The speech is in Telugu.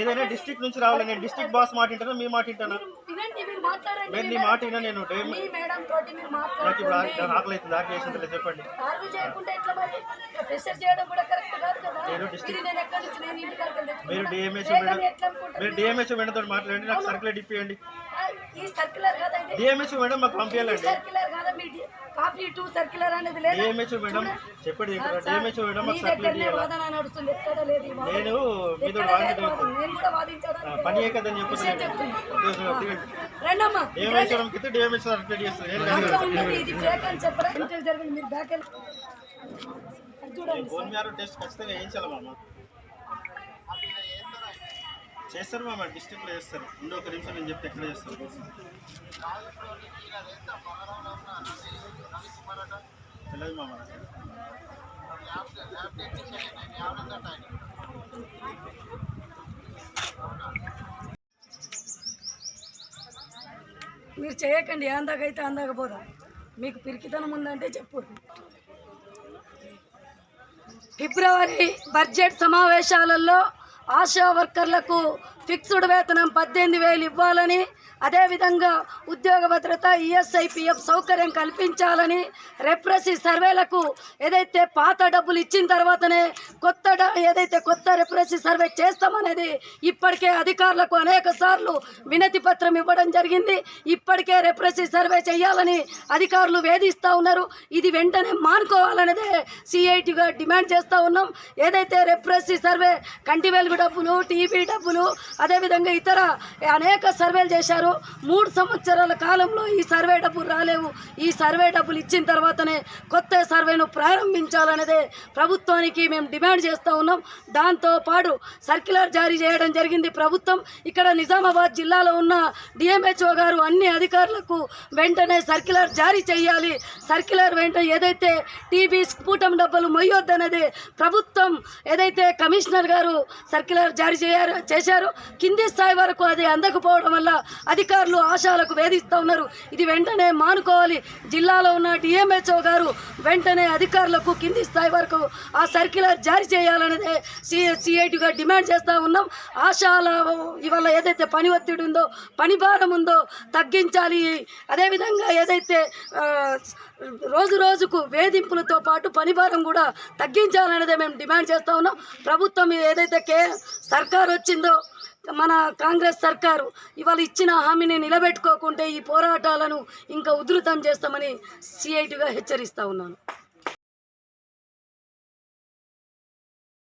ఏదైనా డిస్ట్రిక్ట్ నుంచి రావాలి. నేను డిస్ట్రిక్ట్ బాస్ మాట వింటానా మీ మాట వింటానా వినండి మీరు మాట్లాడండి. నేను మీ నీ మేడం- మాట విన్నా నేను డే- మీ మేడం తోటి మీరు నాకు ఇప్పుడు ఆకలి- ఆకలి అవుతుంది ఆకలి వేసిందిలే చెప్పండి. ఆర్గ్యూ చేయకుండా ఎట్లా మరి? ప్రెషర్ చేయడం కూడా కరెక్ట్ కాదు కదా. నేను district- ఇది నేను ఎక్కడి నుంచి నేను ఇంటికి మీరు డిఎంహెచ్ ఎట్లా మీరు అనుకుంటారు డిఎంహెచ్ మేడంతో మాట్లాడండి నాకు సర్కులేట్ ఇప్పియండి ఆ, ఈ సర్క్యులర్ కదా ఇది డిఎంహెచ్ మేడం మాకు పంపించాలండి సర్క్యులర్ కాదా మీ కాపీ టూ సర్క్యులర్ అనేది లేదు? మేడం చెప్పండి డిఎంహెచ్ మేడం మీ మాకు సర్కులేట్ దగ్గరనే చేయాలి వాదన నడుస్తుంది. ఎక్కడ లేదు ఈ వాదన. నేను మీతో ఎక్కడ లేదు వాదించడం వాదన. నేను కూడా వాదించడానికి పని కదని విషయం మామ? చేస్తారు మామ డిస్ట్రిక్ట్లో చేస్తారు. ఇంకో ఒక నిమిషం నేను చెప్తే ఎక్కడ చేస్తారు? తెలియదు మామ మీరు చేయకండి అందాకైతే అందాకపోదా మీకు పిరికితనం ఉందంటే చెప్పు. ఫిబ్రవరి బడ్జెట్ సమావేశాలలో ఆశా వర్కర్లకు ఫిక్స్డ్ వేతనం పద్దెనిమిది వేలు ఇవ్వాలని అదేవిధంగా ఉద్యోగ భద్రత ఈఎస్ఐ పిఎఫ్ సౌకర్యం కల్పించాలని రెప్రసీ సర్వేలకు ఏదైతే పాత డబ్బులు ఇచ్చిన తర్వాతనే కొత్త ఏదైతే కొత్త రెప్రసీ సర్వే చేస్తామనేది ఇప్పటికే అధికారులకు అనేక సార్లు వినతి పత్రం ఇవ్వడం జరిగింది. ఇప్పటికే రెప్రసీ సర్వే చేయాలని అధికారులు వేధిస్తూ ఉన్నారు. ఇది వెంటనే మానుకోవాలనేదే సిఐటిగా డిమాండ్ చేస్తూ ఉన్నాం. ఏదైతే రెప్రసీ సర్వే కంటి వెలుగు డబ్బులు టీబీ డబ్బులు అదేవిధంగా ఇతర అనేక సర్వేలు చేశారు. మూడు సంవత్సరాల కాలంలో ఈ సర్వే డబ్బులు రాలేవు. ఈ సర్వే డబ్బులు ఇచ్చిన తర్వాతనే కొత్త సర్వేను ప్రారంభించాలనేదే ప్రభుత్వానికి మేము డిమాండ్ చేస్తూ ఉన్నాం. దాంతో పాటు సర్క్యులర్ జారీ చేయడం జరిగింది ప్రభుత్వం. ఇక్కడ నిజామాబాద్ జిల్లాలో ఉన్న డిఎంహెచ్ఓ గారు అన్ని అధికారులకు వెంటనే సర్క్యులర్ జారీ చేయాలి. సర్క్యులర్ వెంటనే ఏదైతే టీబీ స్ఫూటం డబ్బులు మొయ్యొద్దనేది ప్రభుత్వం ఏదైతే కమిషనర్ గారు సర్క్యులర్ జారీ చేయారు చేశారు కింది స్థాయి వరకు అది అందకపోవడం వల్ల అధికారులు ఆశాలకు వేధిస్తూ ఉన్నారు. ఇది వెంటనే మానుకోవాలి. జిల్లాలో ఉన్న డిఎంహెచ్ఓ గారు వెంటనే అధికారులకు కింది స్థాయి వరకు ఆ సర్క్యులర్ జారీ చేయాలనేదే సి సిఐటిగా డిమాండ్ చేస్తూ ఉన్నాం. ఆశాల ఇవాళ ఏదైతే పని ఒత్తిడి ఉందో పని భారం ఉందో తగ్గించాలి. అదేవిధంగా ఏదైతే రోజు రోజుకు వేధింపులతో పాటు పనిభారం కూడా తగ్గించాలనేదే మేము డిమాండ్ చేస్తూ ఉన్నాం. ప్రభుత్వం ఏదైతే కే సర్కార్ వచ్చిందో మన కాంగ్రెస్ సర్కారు ఇవాళ ఇచ్చిన హామీని నిలబెట్టుకోకుంటే ఈ పోరాటాలను ఇంకా ఉధృతం చేస్తామని సిఐటిగా హెచ్చరిస్తా ఉన్నాను.